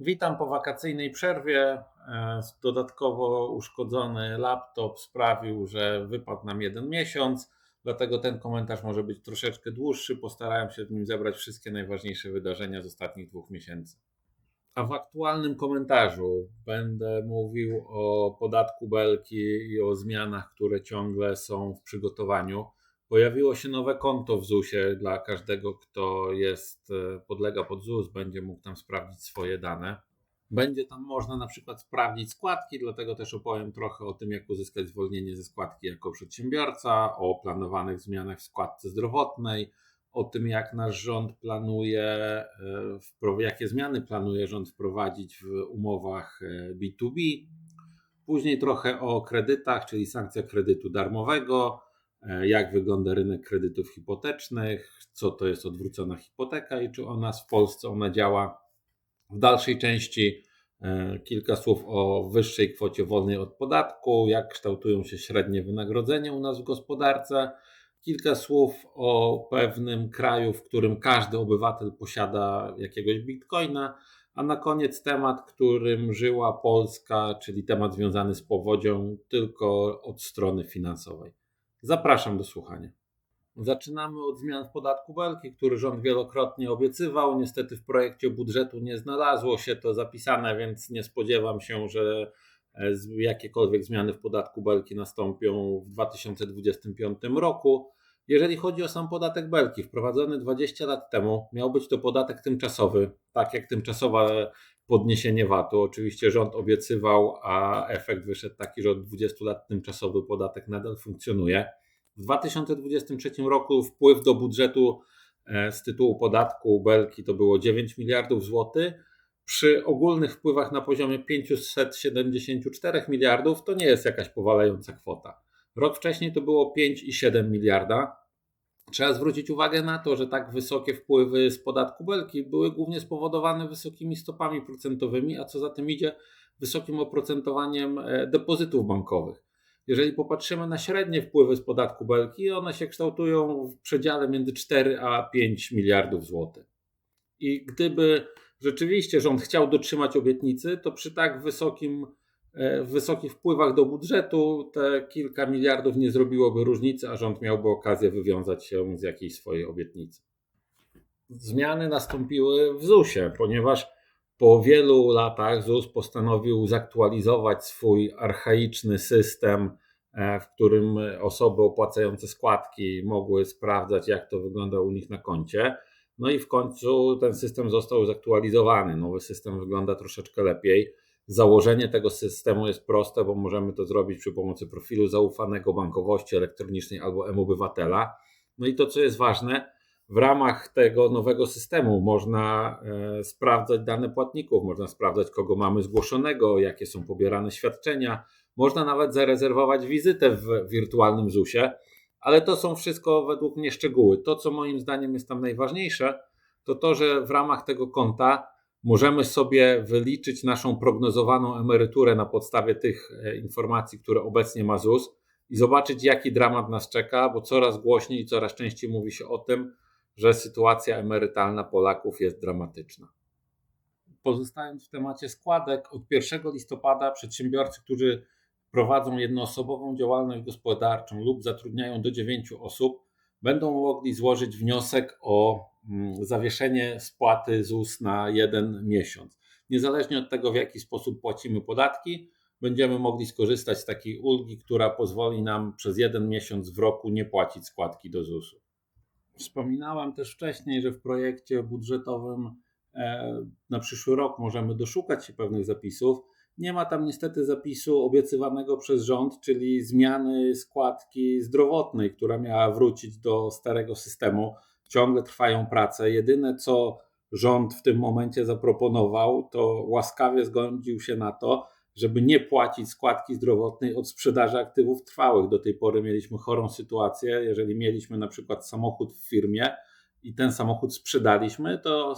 Witam po wakacyjnej przerwie. E, dodatkowo uszkodzony laptop sprawił, że wypadł nam jeden miesiąc, dlatego ten komentarz może być troszeczkę dłuższy. Postarałem się w nim zebrać wszystkie najważniejsze wydarzenia z ostatnich dwóch miesięcy. A w aktualnym komentarzu będę mówił o podatku Belki i o zmianach, które ciągle są w przygotowaniu. Pojawiło się nowe konto w ZUS-ie dla każdego, kto jest, e, podlega pod ZUS, będzie mógł tam sprawdzić swoje dane. Będzie tam można na przykład sprawdzić składki, dlatego też opowiem trochę o tym, jak uzyskać zwolnienie ze składki jako przedsiębiorca, o planowanych zmianach w składce zdrowotnej, o tym, jak nasz rząd planuje, e, jakie zmiany planuje rząd wprowadzić w umowach B2B. E, Później trochę o kredytach, czyli sankcja kredytu darmowego, jak wygląda rynek kredytów hipotecznych, co to jest odwrócona hipoteka i czy ona w Polsce ona działa. W dalszej części e, kilka słów o wyższej kwocie wolnej od podatku, jak kształtują się średnie wynagrodzenia u nas w gospodarce. Kilka słów o pewnym kraju, w którym każdy obywatel posiada jakiegoś bitcoina, a na koniec temat, którym żyła Polska, czyli temat związany z powodzią, tylko od strony finansowej. Zapraszam do słuchania. Zaczynamy od zmian w podatku Belki, który rząd wielokrotnie obiecywał. Niestety w projekcie budżetu nie znalazło się to zapisane, więc nie spodziewam się, że e, jakiekolwiek zmiany w podatku Belki nastąpią w 2025 roku. Jeżeli chodzi o sam podatek Belki, wprowadzony 20 lat temu, miał być to podatek tymczasowy, tak jak tymczasowe podniesienie VAT-u. Oczywiście rząd obiecywał, a efekt wyszedł taki, że od 20 lat tymczasowy podatek nadal funkcjonuje. W 2023 roku wpływ do budżetu e, z tytułu podatku Belki to było 9 miliardów złotych. Przy ogólnych wpływach na poziomie 574 miliardów to nie jest jakaś powalająca kwota. Rok wcześniej to było 5,7 miliarda. Trzeba zwrócić uwagę na to, że tak wysokie wpływy z podatku Belki były głównie spowodowane wysokimi stopami procentowymi, a co za tym idzie, wysokim oprocentowaniem e, depozytów bankowych. Jeżeli popatrzymy na średnie wpływy z podatku Belki, one się kształtują w przedziale między 4 a 5 miliardów złotych. I gdyby rzeczywiście rząd chciał dotrzymać obietnicy, to przy tak wysokim w wysokich wpływach do budżetu te kilka miliardów nie zrobiłoby różnicy, a rząd miałby okazję wywiązać się z jakiejś swojej obietnicy. Zmiany nastąpiły w ZUS-ie, ponieważ po wielu latach ZUS postanowił zaktualizować swój archaiczny system, e, w którym osoby opłacające składki mogły sprawdzać, jak to wygląda u nich na koncie. No i w końcu ten system został zaktualizowany. Nowy system wygląda troszeczkę lepiej Założenie tego systemu jest proste, bo możemy to zrobić przy pomocy profilu zaufanego bankowości elektronicznej albo M-Obywatela. No i to, co jest ważne, w ramach tego nowego systemu można e, sprawdzać dane płatników, można sprawdzać, kogo mamy zgłoszonego, jakie są pobierane świadczenia, można nawet zarezerwować wizytę w wirtualnym ZUS-ie, ale to są wszystko według mnie szczegóły. To, co moim zdaniem jest tam najważniejsze, to to, że w ramach tego konta możemy sobie wyliczyć naszą prognozowaną emeryturę na podstawie tych e, informacji, które obecnie ma ZUS i zobaczyć, jaki dramat nas czeka, bo coraz głośniej i coraz częściej mówi się o tym, że sytuacja emerytalna Polaków jest dramatyczna. Pozostając w temacie składek, od 1 listopada przedsiębiorcy, którzy prowadzą jednoosobową działalność gospodarczą lub zatrudniają do 9 osób, będą mogli złożyć wniosek o zawieszenie spłaty ZUS na jeden miesiąc. Niezależnie od tego, w jaki sposób płacimy podatki, będziemy mogli skorzystać z takiej ulgi, która pozwoli nam przez jeden miesiąc w roku nie płacić składki do ZUS-u. Wspominałem też wcześniej, że w projekcie budżetowym e, na przyszły rok możemy doszukać się pewnych zapisów. Nie ma tam niestety zapisu obiecywanego przez rząd, czyli zmiany składki zdrowotnej, która miała wrócić do starego systemu. Ciągle trwają prace. Jedyne co rząd w tym momencie zaproponował, to łaskawie zgodził się na to, żeby nie płacić składki zdrowotnej od sprzedaży aktywów trwałych. Do tej pory mieliśmy chorą sytuację. Jeżeli mieliśmy na przykład samochód w firmie, i ten samochód sprzedaliśmy, to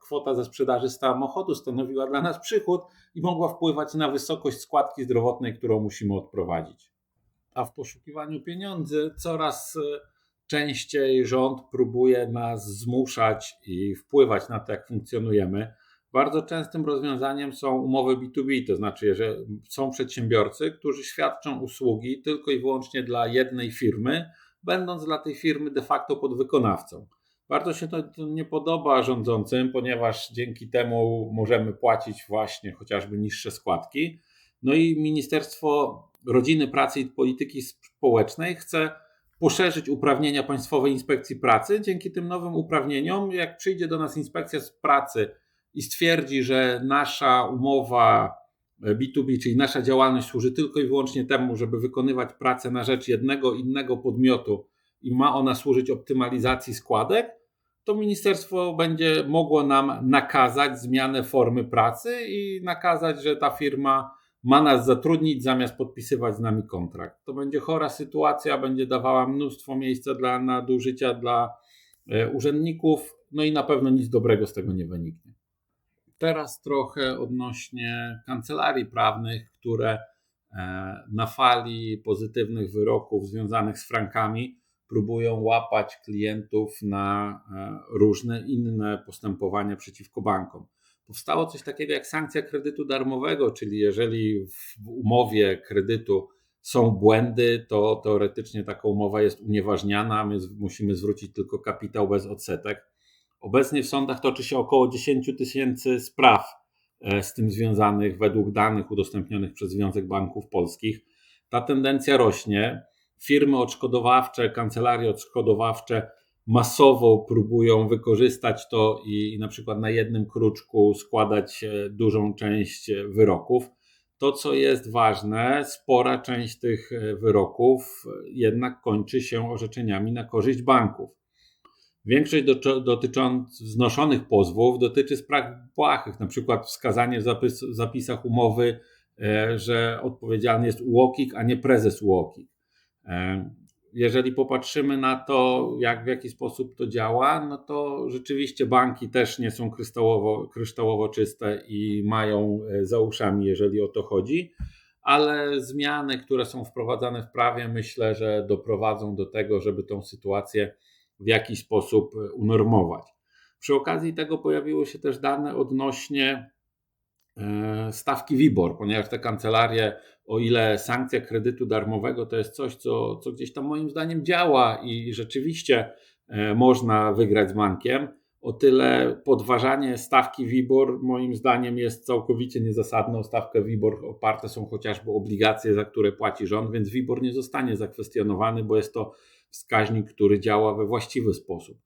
kwota ze sprzedaży samochodu stanowiła dla nas przychód i mogła wpływać na wysokość składki zdrowotnej, którą musimy odprowadzić. A w poszukiwaniu pieniędzy coraz e, częściej rząd próbuje nas zmuszać i wpływać na to, jak funkcjonujemy. Bardzo częstym rozwiązaniem są umowy B2B, to znaczy, że są przedsiębiorcy, którzy świadczą usługi tylko i wyłącznie dla jednej firmy, będąc dla tej firmy de facto podwykonawcą. Bardzo się to nie podoba rządzącym, ponieważ dzięki temu możemy płacić właśnie chociażby niższe składki. No i Ministerstwo Rodziny, Pracy i Polityki Społecznej chce poszerzyć uprawnienia Państwowej Inspekcji Pracy. Dzięki tym nowym uprawnieniom, jak przyjdzie do nas inspekcja z pracy i stwierdzi, że nasza umowa B2B, czyli nasza działalność służy tylko i wyłącznie temu, żeby wykonywać pracę na rzecz jednego innego podmiotu i ma ona służyć optymalizacji składek, to ministerstwo będzie mogło nam nakazać zmianę formy pracy i nakazać, że ta firma ma nas zatrudnić zamiast podpisywać z nami kontrakt. To będzie chora sytuacja, będzie dawała mnóstwo miejsca dla nadużycia dla e, urzędników, no i na pewno nic dobrego z tego nie wyniknie. Teraz trochę odnośnie kancelarii prawnych, które e, na fali pozytywnych wyroków związanych z frankami próbują łapać klientów na e, różne inne postępowania przeciwko bankom. Powstało coś takiego jak sankcja kredytu darmowego, czyli jeżeli w umowie kredytu są błędy, to teoretycznie taka umowa jest unieważniana, my musimy zwrócić tylko kapitał bez odsetek. Obecnie w sądach toczy się około 10 tysięcy spraw e, z tym związanych według danych udostępnionych przez Związek Banków Polskich. Ta tendencja rośnie. Firmy odszkodowawcze, kancelarie odszkodowawcze masowo próbują wykorzystać to i na przykład na jednym kruczku składać e, dużą część e, wyroków. To, co jest ważne, spora część tych wyroków jednak kończy się orzeczeniami na korzyść banków. Większość dotyczących wznoszonych pozwów dotyczy spraw błahych, na przykład wskazanie w zapis, zapisach umowy, e, że odpowiedzialny jest UOKiK, a nie prezes UOKiK. Jeżeli popatrzymy na to, jak w jaki sposób to działa, no to rzeczywiście banki też nie są kryształowo, kryształowo czyste i mają e, za uszami, jeżeli o to chodzi, ale zmiany, które są wprowadzane w prawie, myślę, że doprowadzą do tego, żeby tą sytuację w jakiś sposób e, unormować. Przy okazji tego pojawiły się też dane odnośnie stawki WIBOR, ponieważ te kancelarie, o ile sankcja kredytu darmowego to jest coś, co, co gdzieś tam moim zdaniem działa i rzeczywiście e, można wygrać z bankiem, o tyle podważanie stawki WIBOR moim zdaniem jest całkowicie niezasadną. Stawkę WIBOR oparte są chociażby obligacje, za które płaci rząd, więc WIBOR nie zostanie zakwestionowany, bo jest to wskaźnik, który działa we właściwy sposób.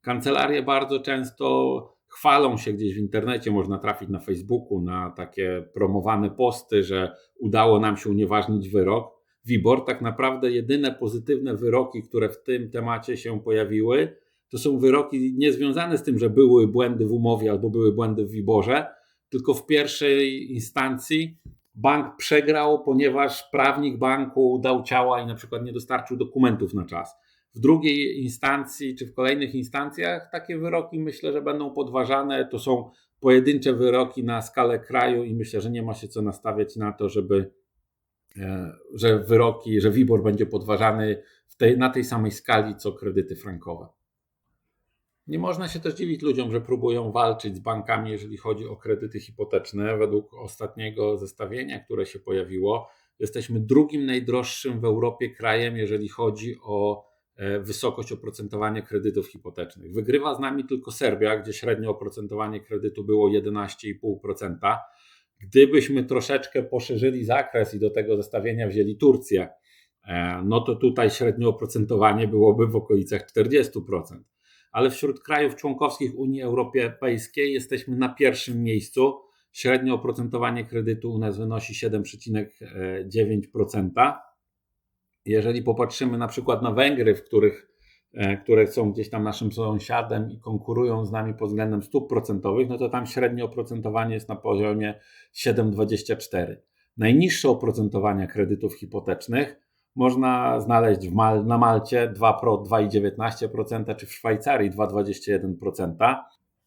Kancelarie bardzo często chwalą się gdzieś w internecie, można trafić na Facebooku na takie promowane posty, że udało nam się unieważnić wyrok. WIBOR, tak naprawdę jedyne pozytywne wyroki, które w tym temacie się pojawiły, to są wyroki niezwiązane z tym, że były błędy w umowie albo były błędy w WIBORze, tylko w pierwszej instancji bank przegrał, ponieważ prawnik banku dał ciała i na przykład nie dostarczył dokumentów na czas. W drugiej instancji czy w kolejnych instancjach takie wyroki myślę, że będą podważane. To są pojedyncze wyroki na skalę kraju i myślę, że nie ma się co nastawiać na to, żeby e, że wyroki, że WIBOR będzie podważany tej, na tej samej skali co kredyty frankowe. Nie można się też dziwić ludziom, że próbują walczyć z bankami, jeżeli chodzi o kredyty hipoteczne. Według ostatniego zestawienia, które się pojawiło, jesteśmy drugim najdroższym w Europie krajem, jeżeli chodzi o wysokość oprocentowania kredytów hipotecznych. Wygrywa z nami tylko Serbia, gdzie średnie oprocentowanie kredytu było 11,5%. Gdybyśmy troszeczkę poszerzyli zakres i do tego zestawienia wzięli Turcję, e, no to tutaj średnie oprocentowanie byłoby w okolicach 40% ale wśród krajów członkowskich Unii Europejskiej jesteśmy na pierwszym miejscu. Średnie oprocentowanie kredytu u nas wynosi 7,9%. Jeżeli popatrzymy na przykład na Węgry, w których, e, które są gdzieś tam naszym sąsiadem i konkurują z nami pod względem stóp procentowych, no to tam średnie oprocentowanie jest na poziomie 7,24. Najniższe oprocentowanie kredytów hipotecznych można znaleźć Mal na Malcie 2 Pro 2,19% czy w Szwajcarii 2,21%.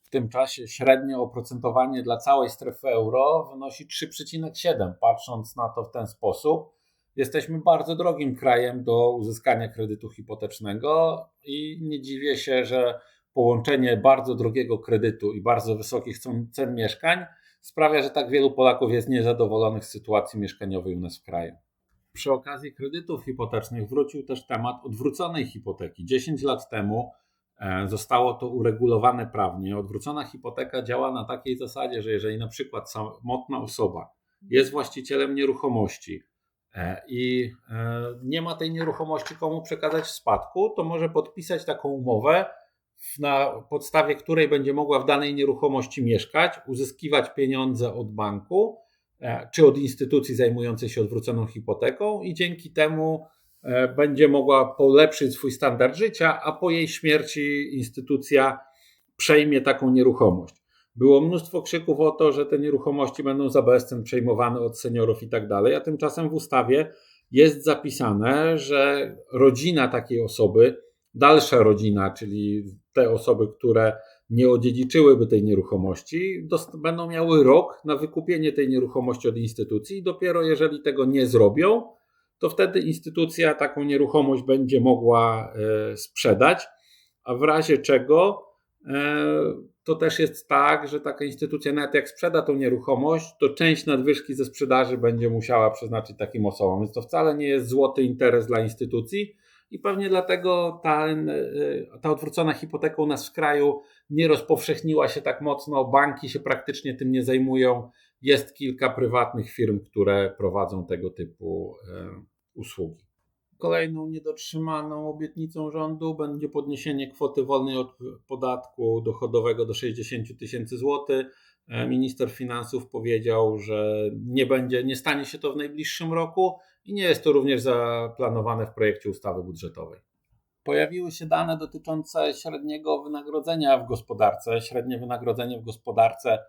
W tym czasie średnie oprocentowanie dla całej strefy euro wynosi 3,7. Patrząc na to w ten sposób, jesteśmy bardzo drogim krajem do uzyskania kredytu hipotecznego i nie dziwię się, że połączenie bardzo drogiego kredytu i bardzo wysokich cen mieszkań sprawia, że tak wielu Polaków jest niezadowolonych z sytuacji mieszkaniowej u nas w kraju. Przy okazji kredytów hipotecznych wrócił też temat odwróconej hipoteki. 10 lat temu e, zostało to uregulowane prawnie. Odwrócona hipoteka działa na takiej zasadzie, że jeżeli na przykład samotna osoba jest właścicielem nieruchomości i e, nie ma tej nieruchomości komu przekazać w spadku, to może podpisać taką umowę, na podstawie której będzie mogła w danej nieruchomości mieszkać, uzyskiwać pieniądze od banku e, czy od instytucji zajmującej się odwróconą hipoteką i dzięki temu e, będzie mogła polepszyć swój standard życia, a po jej śmierci instytucja przejmie taką nieruchomość. Było mnóstwo krzyków o to, że te nieruchomości będą za bezcen przejmowane od seniorów i tak dalej, a tymczasem w ustawie jest zapisane, że rodzina takiej osoby, dalsza rodzina, czyli te osoby, które nie odziedziczyłyby tej nieruchomości, będą miały rok na wykupienie tej nieruchomości od instytucji dopiero jeżeli tego nie zrobią, to wtedy instytucja taką nieruchomość będzie mogła e, sprzedać, a w razie czego e, to też jest tak, że taka instytucja nawet jak sprzeda tą nieruchomość, to część nadwyżki ze sprzedaży będzie musiała przeznaczyć takim osobom. Więc to wcale nie jest złoty interes dla instytucji, i pewnie dlatego ta, e, ta odwrócona hipoteka u nas w kraju nie rozpowszechniła się tak mocno. Banki się praktycznie tym nie zajmują. Jest kilka prywatnych firm, które prowadzą tego typu e, usługi. Kolejną niedotrzymaną obietnicą rządu będzie podniesienie kwoty wolnej od podatku dochodowego do 60 tysięcy złotych. E, minister finansów powiedział, że nie będzie, nie stanie się to w najbliższym roku i nie jest to również zaplanowane w projekcie ustawy budżetowej. Pojawiły się dane dotyczące średniego wynagrodzenia w gospodarce. Średnie wynagrodzenie w gospodarce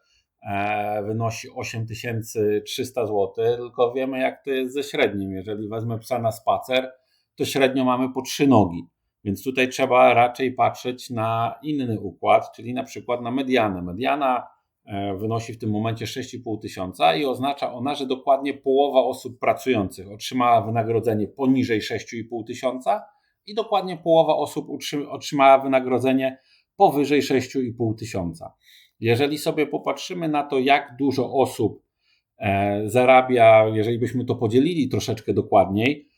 e, wynosi 8300 zł, tylko wiemy jak to jest ze średnim. Jeżeli wezmę psa na spacer, to średnio mamy po trzy nogi. Więc tutaj trzeba raczej patrzeć na inny układ, czyli na przykład na medianę. Mediana E, wynosi w tym momencie 6,5 tysiąca i oznacza ona, że dokładnie połowa osób pracujących otrzymała wynagrodzenie poniżej 6,5 tysiąca i dokładnie połowa osób otrzymała wynagrodzenie powyżej 6,5 tysiąca. Jeżeli sobie popatrzymy na to, jak dużo osób e, zarabia, jeżeli byśmy to podzielili troszeczkę dokładniej,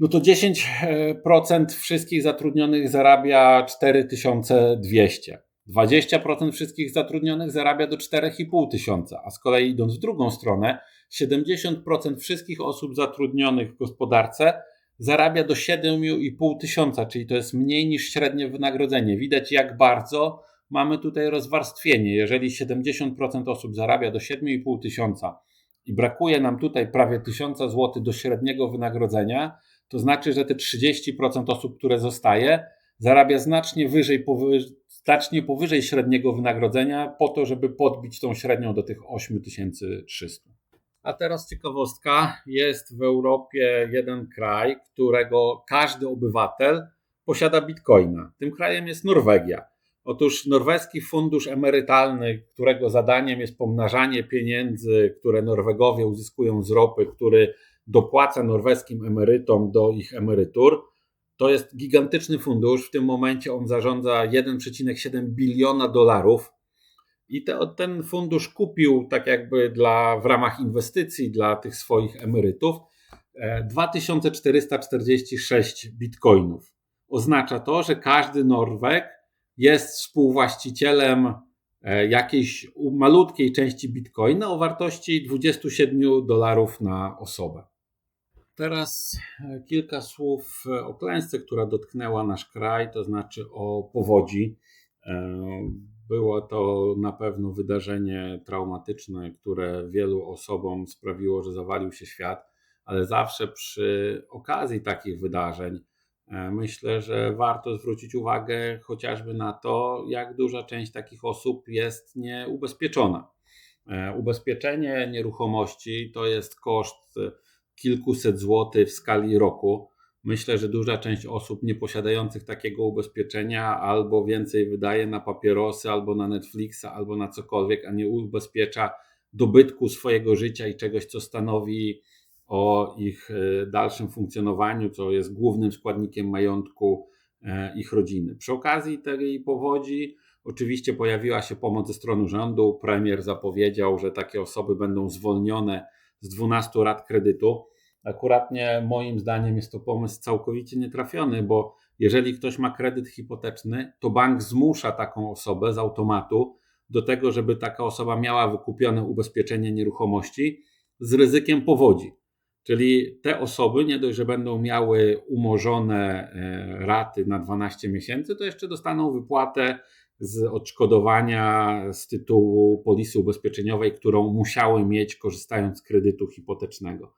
no to 10% wszystkich zatrudnionych zarabia 4200. 20% wszystkich zatrudnionych zarabia do 4,5 tysiąca, a z kolei idąc w drugą stronę, 70% wszystkich osób zatrudnionych w gospodarce zarabia do 7,5 tysiąca, czyli to jest mniej niż średnie wynagrodzenie. Widać, jak bardzo mamy tutaj rozwarstwienie. Jeżeli 70% osób zarabia do 7,5 tysiąca i brakuje nam tutaj prawie 1000 zł do średniego wynagrodzenia, to znaczy, że te 30% osób, które zostaje, zarabia znacznie wyżej, znacznie powyżej średniego wynagrodzenia, po to, żeby podbić tą średnią do tych 8300. A teraz ciekawostka: jest w Europie jeden kraj, którego każdy obywatel posiada bitcoina. Tym krajem jest Norwegia. Otóż norweski fundusz emerytalny, którego zadaniem jest pomnażanie pieniędzy, które Norwegowie uzyskują z ropy, który dopłaca norweskim emerytom do ich emerytur, to jest gigantyczny fundusz. W tym momencie on zarządza 1,7 biliona dolarów. I te, ten fundusz kupił, tak jakby dla, w ramach inwestycji dla tych swoich emerytów, 2446 e, bitcoinów. Oznacza to, że każdy Norweg jest współwłaścicielem e, jakiejś malutkiej części bitcoina o wartości 27 dolarów na osobę. Teraz e, kilka słów e, o klęsce, która dotknęła nasz kraj, to znaczy o powodzi. E, było to na pewno wydarzenie traumatyczne, które wielu osobom sprawiło, że zawalił się świat, ale zawsze przy okazji takich wydarzeń myślę, że warto zwrócić uwagę chociażby na to, jak duża część takich osób jest nieubezpieczona. Ubezpieczenie nieruchomości to jest koszt kilkuset złotych w skali roku. Myślę, że duża część osób nieposiadających takiego ubezpieczenia albo więcej wydaje na papierosy, albo na Netflixa, albo na cokolwiek, a nie ubezpiecza dobytku swojego życia i czegoś, co stanowi o ich e, dalszym funkcjonowaniu, co jest głównym składnikiem majątku ich rodziny. Przy okazji tej powodzi oczywiście pojawiła się pomoc ze strony rządu. Premier zapowiedział, że takie osoby będą zwolnione z 12 rat kredytu. Akuratnie moim zdaniem jest to pomysł całkowicie nietrafiony, bo jeżeli ktoś ma kredyt hipoteczny, to bank zmusza taką osobę z automatu do tego, żeby taka osoba miała wykupione ubezpieczenie nieruchomości z ryzykiem powodzi. Czyli te osoby nie dość, że będą miały umorzone e, raty na 12 miesięcy, to jeszcze dostaną wypłatę z odszkodowania z tytułu polisy ubezpieczeniowej, którą musiały mieć korzystając z kredytu hipotecznego.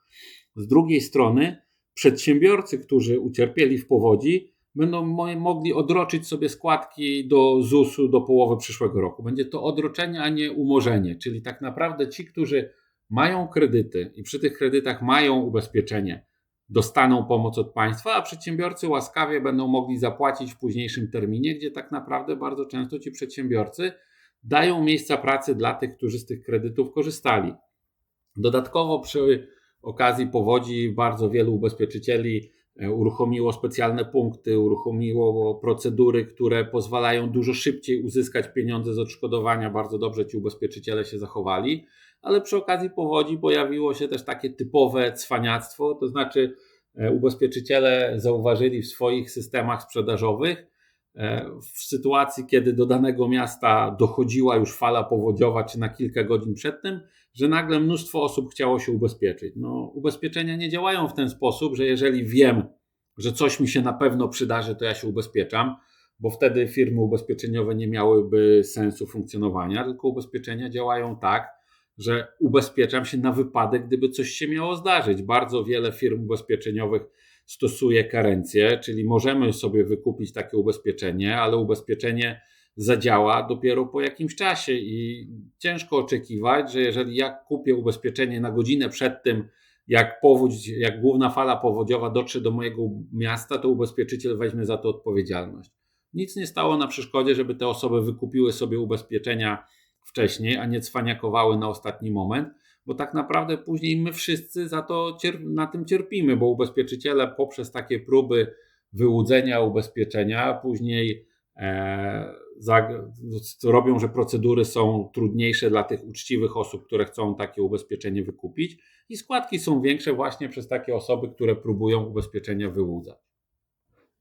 Z drugiej strony, przedsiębiorcy, którzy ucierpieli w powodzi, będą mogli odroczyć sobie składki do ZUS-u do połowy przyszłego roku. Będzie to odroczenie, a nie umorzenie, czyli tak naprawdę ci, którzy mają kredyty i przy tych kredytach mają ubezpieczenie, dostaną pomoc od państwa, a przedsiębiorcy łaskawie będą mogli zapłacić w późniejszym terminie, gdzie tak naprawdę bardzo często ci przedsiębiorcy dają miejsca pracy dla tych, którzy z tych kredytów korzystali. Dodatkowo przy okazji powodzi bardzo wielu ubezpieczycieli uruchomiło specjalne punkty, uruchomiło procedury, które pozwalają dużo szybciej uzyskać pieniądze z odszkodowania. Bardzo dobrze ci ubezpieczyciele się zachowali ale przy okazji powodzi pojawiło się też takie typowe cwaniactwo, to znaczy e, ubezpieczyciele zauważyli w swoich systemach sprzedażowych, e, w sytuacji, kiedy do danego miasta dochodziła już fala powodziowa, czy na kilka godzin przed tym, że nagle mnóstwo osób chciało się ubezpieczyć. No, ubezpieczenia nie działają w ten sposób, że jeżeli wiem, że coś mi się na pewno przydarzy, to ja się ubezpieczam, bo wtedy firmy ubezpieczeniowe nie miałyby sensu funkcjonowania, tylko ubezpieczenia działają tak, że ubezpieczam się na wypadek, gdyby coś się miało zdarzyć. Bardzo wiele firm ubezpieczeniowych stosuje karencję, czyli możemy sobie wykupić takie ubezpieczenie, ale ubezpieczenie zadziała dopiero po jakimś czasie i ciężko oczekiwać, że jeżeli ja kupię ubezpieczenie na godzinę przed tym, jak powódź, jak główna fala powodziowa dotrze do mojego miasta, to ubezpieczyciel weźmie za to odpowiedzialność. Nic nie stało na przeszkodzie, żeby te osoby wykupiły sobie ubezpieczenia wcześniej, a nie cwaniakowały na ostatni moment, bo tak naprawdę później my wszyscy za to na tym cierpimy, bo ubezpieczyciele poprzez takie próby wyłudzenia ubezpieczenia później e, robią, że procedury są trudniejsze dla tych uczciwych osób, które chcą takie ubezpieczenie wykupić i składki są większe właśnie przez takie osoby, które próbują ubezpieczenia wyłudzać.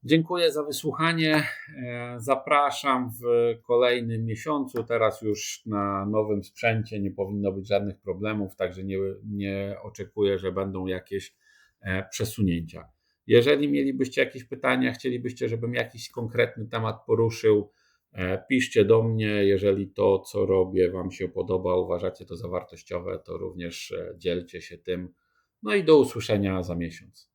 Dziękuję za wysłuchanie. E, zapraszam w kolejnym miesiącu. Teraz już na nowym sprzęcie nie powinno być żadnych problemów, także nie, nie oczekuję, że będą jakieś e, przesunięcia. Jeżeli mielibyście jakieś pytania, chcielibyście, żebym jakiś konkretny temat poruszył, e, piszcie do mnie. Jeżeli to, co robię, Wam się podoba, uważacie to za wartościowe, to również dzielcie się tym. No i do usłyszenia za miesiąc.